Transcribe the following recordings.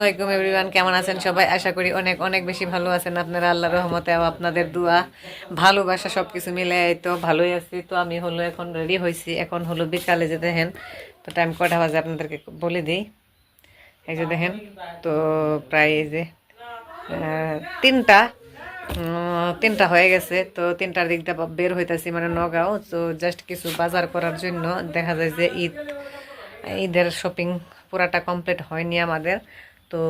আসসালামাইকুম এভরিওয়ান, কেমন আছেন সবাই? আশা করি অনেক অনেক বেশি ভালো আছেন আপনারা। আল্লাহ রহমতে আপনাদের দোয়া, ভালোবাসা সব কিছু মিলে তো ভালোই আছি। তো আমি হলো এখন রেডি হয়েছি। এখন হলো বিকালে যে দেখেন, তো টাইম কটা বাজে আপনাদেরকে বলে দিই। এই যে দেখেন, তো প্রায় এই যে তিনটা তিনটা হয়ে গেছে। তো তিনটার দিকটা বের হইতাছি মানে নগাঁও। তো জাস্ট কিছু বাজার করার জন্য দেখা যায় যে ঈদ, ঈদের শপিং পুরাটা কমপ্লিট হয়নি আমাদের। তো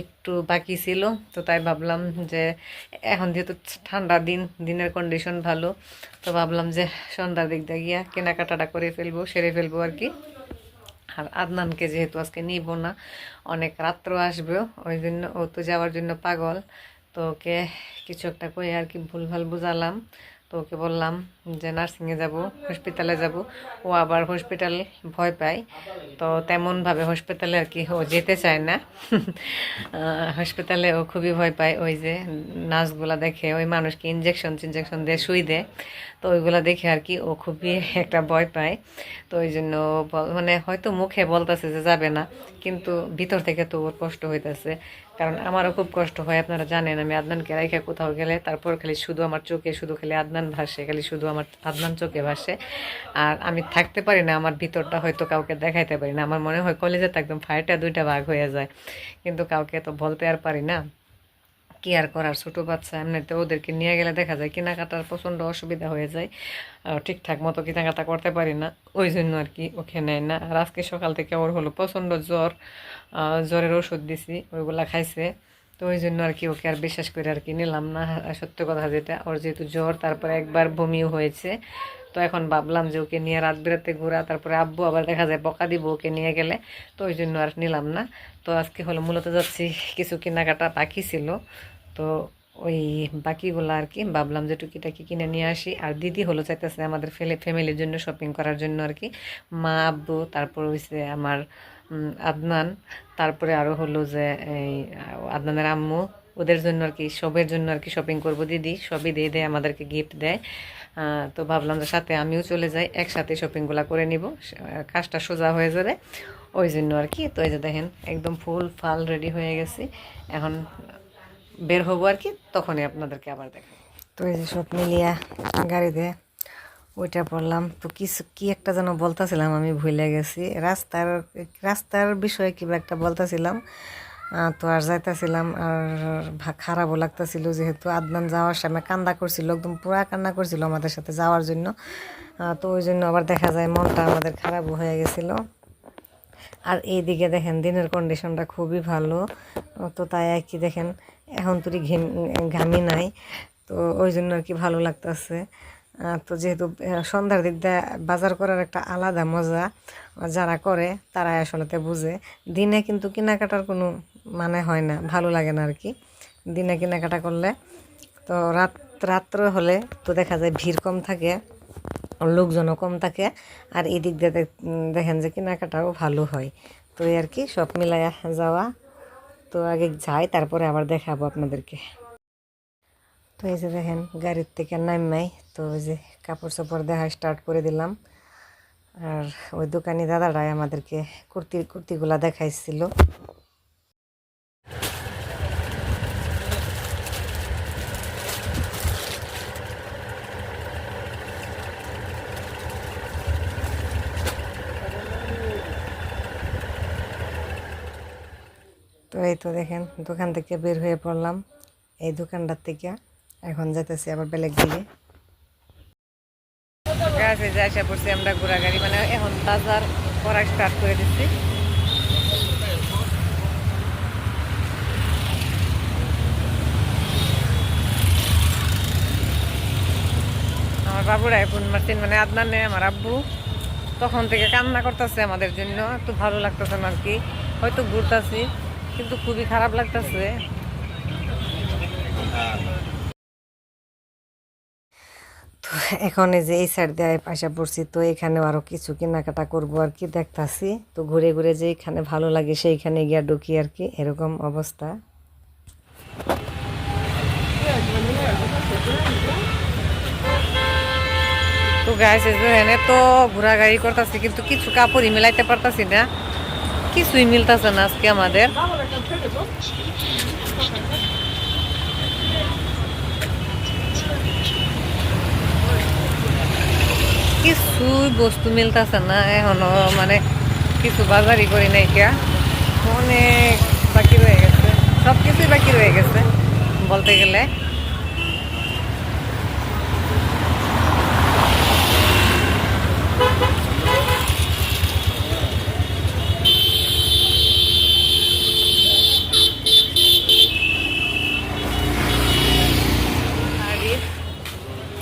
একটু বাকি ছিল, তো তাই ভাবলাম যে এখন যেহেতু ঠান্ডা দিন, দিনের কন্ডিশন ভালো, তো ভাবলাম যে সন্ধ্যার দিক দিয়ে গিয়া কেনাকাটাটা করে ফেলব, সেরে ফেলব আর কি। আর আদনানকে যেহেতু আজকে নিব না, অনেক রাত্র আসবে, ওই জন্য ও তো যাওয়ার জন্য পাগল, তো ওকে কিছু একটা করে আর কি ভুলভাল বুঝালাম। তো ওকে বললাম যে নার্সিংয়ে যাব হসপিটালে যাব। ও আবার হসপিটালে ভয় পায়। তো তেমনভাবে হসপিটালে আর কি ও যেতে চায় না। হসপিটালে ও খুবই ভয় পায়। ওই যে নার্সগুলা দেখে, ওই মানুষকে ইঞ্জেকশন টিনজেকশন দিয়ে শুই দেয়। তো ওইগুলা দেখে আর কি ও খুবই একটা ভয় পায়। তো ওই জন্য মানে হয়তো মুখে বলতেছে যে যাবে না, কিন্তু ভিতর থেকে তো ওর কষ্ট হইতেছে। কারণ আমারও খুব কষ্ট হয়, আপনারা জানেন, আমি আদনানকে রেখে কোথাও গেলে তারপর খালি শুধু আমার চোখে, শুধু খালি আদনান ভাসে, খালি শুধু আমার আদনান চোখে ভাসে। আর আমি থাকতে পারি না, আমার ভিতরটা হয়তো কাউকে দেখাইতে পারি না। আমার মনে হয় কলেজে তো একদম ফাইটা দুইটা ভাগ হয়ে যায়, কিন্তু কাউকে তো বলতে আর পারি না। কি আর করার ছোটো বাচ্চা, এমনিতে ওদেরকে নিয়ে গেলে দেখা যায় কেনাকাটার প্রচণ্ড অসুবিধা হয়ে যায়। ঠিকঠাক মতো কেনাকাটা করতে পারি না, ওই জন্য আর কি ওকে নেয় না। আর আজকে সকাল থেকে ওর হলো প্রচণ্ড জ্বর জ্বরের ওষুধ দিছি, ওইগুলা খাইছে। তো ওই জন্য আর কি ওকে আর বিশ্বাস করে আর কি নিলাম না। সত্য কথা যেটা, ওর যেহেতু জ্বর, তারপরে একবার বমিও হয়েছে। তো এখন ভাবলাম যে ওকে নিয়ে রাত বেরাতে ঘোরা, তারপরে আব্বু আবার দেখা যায় বকা দিব ওকে নিয়ে গেলে। তো ওই জন্য আর নিলাম না। তো আজকে হলো মূলত যাচ্ছি, কিছু কেনাকাটা বাকি ছিল। তো ওই বাকিগুলো আর কি ভাবলাম যে টুকিটাকি কিনে নিয়ে আসি। আর দিদি হলো চাইতেছে আমাদের ফেলে ফ্যামিলির জন্য শপিং করার জন্য আর কি। মা, আব্বু, তারপর হইছে আমার আদনান, তারপরে আরও হলো যে এই, আদনানের আম্মু। ওদের জন্য আর কি, সবের জন্য আর কি শপিং করব দিদি। সবই দিয়ে দেয়, আমাদেরকে গিফট দেয়। তো ভাবলাম যে সাথে আমিও চলে যাই, একসাথে শপিংগুলো করে নিব। কাজটা সোজা হয়ে যাবে। ওই জন্য আর কি, তো এই যে দেখেন, একদম ফুল ফাল রেডি হয়ে গেছি। এখন বের হব আর কি, তখনই আপনাদেরকে আবার দেখাবো। তো এই যে সব মিলিয়া গাড়িতে ওইটা পড়লাম, তো কিছু কি একটা যেন বলতেছিলাম, আমি ভুলে গেছি। রাস্তার রাস্তার বিষয়ে কিবা একটা বলতেছিলাম তো আর যাইতেছিলাম, আর খারাপও লাগতেছিল যেহেতু। আদনান যাওয়ার সময় কান্দা করছিল, একদম পুরা কান্না করছিল আমাদের সাথে যাওয়ার জন্য। তো ওই জন্য আবার দেখা যায় মনটা আমাদের খারাপও হয়ে গেছিল। আর এইদিকে দেখেন, দিনের কন্ডিশনটা খুবই ভালো। তো তাই আর কি দেখেন এখন তুই ঘেম ঘামি নাই। তো ওই জন্য আর কি ভালো লাগতেছে। তো যেহেতু সন্ধ্যার দিক দিয়ে বাজার করার একটা আলাদা মজা যারা করে তারাই আসলেতে বুঝে। দিনে কিন্তু কেনাকাটার কোনো মানে হয় না, ভালো লাগে না আর কি। দিনে কেনাকাটা করলে তো রাত, রাত্র হলে তো দেখা যায় ভিড় কম থাকে, লোকজনও কম থাকে, আর এই দিক দিয়ে দেখেন যে কেনাকাটাও ভালো হয়। তো আর কি সব মিলাইয়া যাওয়া তো আগে যাই, তারপরে আবার দেখাবো আপনাদেরকে। তো এই যে দেখেন, গাড়ির থেকে নামাই তো ওই যে কাপড় চাপড় দেখা স্টার্ট করে দিলাম। আর ওই দোকানি দাদারাই আমাদেরকে কুর্তি কুর্তিগুলা দেখাইছিল। তো এই তো দেখেন, দোকান থেকে বের হয়ে পড়লাম। এই দোকানটার থেকে এখন যেতেছি আবার বেলেগ দিকে। গাছে যে আসা পড়ছি আমরা মানে এখন বাজার করা স্টার্ট করে দিচ্ছি। আমার বাবুরা এখন মারছেন মানে আদনান আমার আব্বু। তখন থেকে কান্না করতেছে আমাদের জন্য, একটু ভালো লাগতেছে না আর কি। হয়তো ঘুরতেছি। কিন্তু খুবই খারাপ লাগতেছে। তো এখন এই যে এই সাইড দিয়ে পাশে পড়ছি, তো এখানেও আরও কিছু কেনাকাটা করব আর কি দেখতাছি। তো ঘুরে ঘুরে যে এখানে ভালো লাগে সেইখানে গিয়া ঢুকি আর কি, এরকম অবস্থা। তো গাছ এনে তো ঘোরাঘুরি করতেছি, কিন্তু কিছু কাপড়ই মিলাইতে পারতাছি না। কিছুই মিলতেছে না আজকে আমাদের কিছুই বস্তু মিলতেছে না এখনও মানে কিছু বাজারই করি নাই কিয়া অনেক বাকি রয়ে গেছে সব কিছুই বাকি রয়ে গেছে বলতে গেলে শাড়ির এই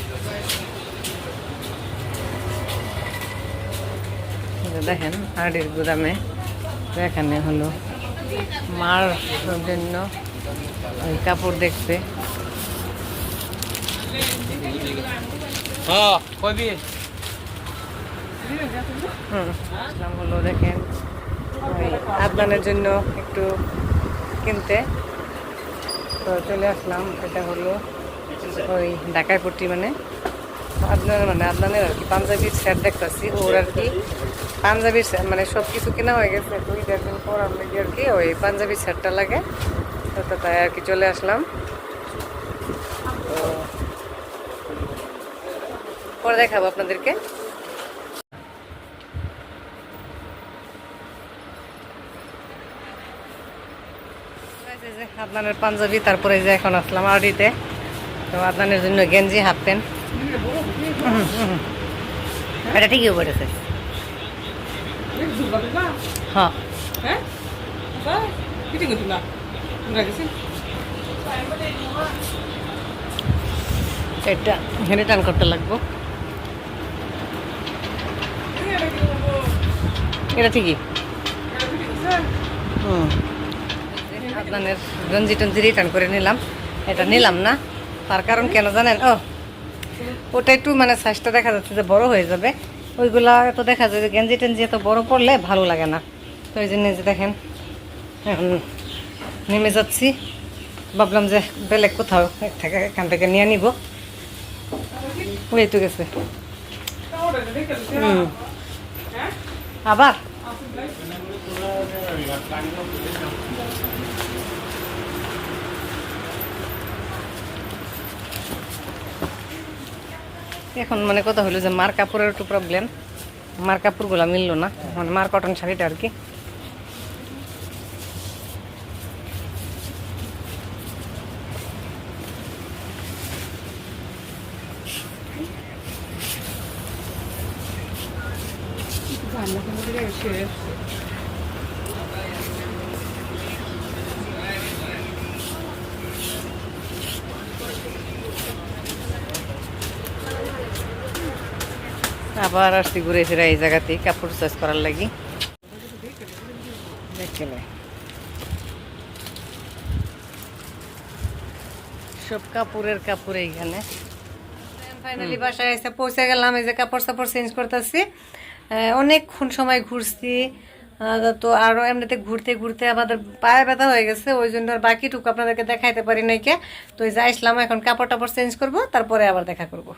যে দেখেন হাড়ির গুদামে। এখানে হলো মার জন্য ওই কাপড় দেখতে। হ্যাঁ হুম হলো দেখেন আদনানের জন্য একটু কিনতে। তো চলে আসলাম এটা হলো ওই ঢাকায় পট্টি মানে। আদনানের মানে আদনানের আর কি। পাঞ্জাবির সেট দেখতেছি, ওর আর কি পাঞ্জাবির set মানে সব কিছু কেনা হয়ে গেছে। দুই দেড় দিন পর আমরা কি আর কি ওই পাঞ্জাবির সেটটা লাগে। তো তাই আর কি চলে আসলাম। তো পরে দেখাবো আপনাদেরকে। আদনানের পাঞ্জাবি, তারপরে যে এখন আসলাম আড়িতে তো আদনানের জন্য গেঞ্জি, হাফ প্যান্ট। এটা ঠিকই পড়েছে হ্যাঁ। এটা হেনে টান করতে লাগবো। এটা ঠিকই। হুম। আপনাদের গঞ্জি টঞ্জি রিটার্ন করে নিলাম। এটা নিলাম না। তার কারণ কেন জানেন? ও ওটা একটু মানে সাইজটা দেখা যাচ্ছে যে বড় হয়ে যাবে। ওইগুলা এত দেখা যায় যে গেঞ্জি টেঞ্জি এত বড় পড়লে ভালো লাগে না। তো ওই জন্য যে দেখেন নেমে যাচ্ছি। ভাবলাম যে বেলেগ কোথাও থেকে এখান থেকে নিয়ে নিব। ওই তো গেছে। আবার? এখন মানে কথা হলো যে মার কাপড়ের একটু প্রবলেম মার কাপড়গুলো মিললো না মানে মার কটন শাড়িটা আর কি। আবার আসছি ঘুরে ফিরে এই জায়গাতেই কাপড় চয়েস করার লাগি। সব কাপড়ের কাপড় এইখানে। ফাইনালি বাসায় এসে পৌঁছে গেলাম, এই যে কাপড় সাপড় চেঞ্জ করতেছি। অনেকক্ষণ সময় ঘুরছি। তো আরও এমনিতে ঘুরতে ঘুরতে আমাদের পায়ে ব্যথা হয়ে গেছে, ওই জন্য আর বাকিটুকু আপনাদেরকে দেখাইতে পারি নাই কে। তো এই যে আসলাম, এখন কাপড় টাপড় চেঞ্জ করব, তারপরে আবার দেখা করব।